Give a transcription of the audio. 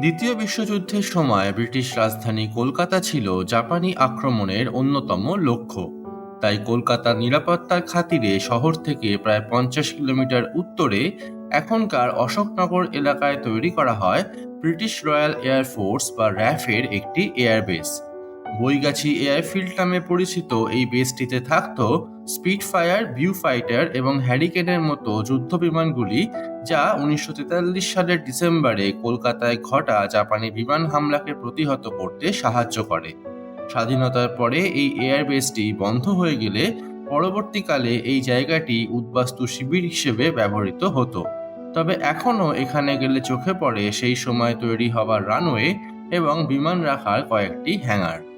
দ্বিতীয় বিশ্বযুদ্ধের সময় ব্রিটিশ রাজধানী কলকাতা ছিল জাপানি আক্রমণের অন্যতম লক্ষ্য। তাই কলকাতার নিরাপত্তার খাতিরে শহর থেকে প্রায় পঞ্চাশ কিলোমিটার উত্তরে এখনকার অশোকনগর এলাকায় তৈরি করা হয় ব্রিটিশ রয়্যাল এয়ার ফোর্স বা র্যাফের একটি এয়ারবেস। বইগাছি এআই এয়ারফিল্ড নামে পরিচিত এই বেসটিতে থাকত স্পিডফায়ার ভিউ ফাইটার এবং হ্যারিকেনের মতো যুদ্ধ বিমানগুলি যা উনিশশো তেতাল্লিশ সালের ডিসেম্বরে কলকাতায় ঘটা জাপানি বিমান হামলাকে প্রতিহত করতে সাহায্য করে। স্বাধীনতার পরে এই এয়ারবেসটি বন্ধ হয়ে গেলে পরবর্তীকালে এই জায়গাটি উদ্বাস্তু শিবির হিসেবে ব্যবহৃত হতো। তবে এখনও এখানে গেলে চোখে পড়ে সেই সময় তৈরি হওয়া রানওয়ে এবং বিমান রাখার কয়েকটি হ্যাঙ্গার।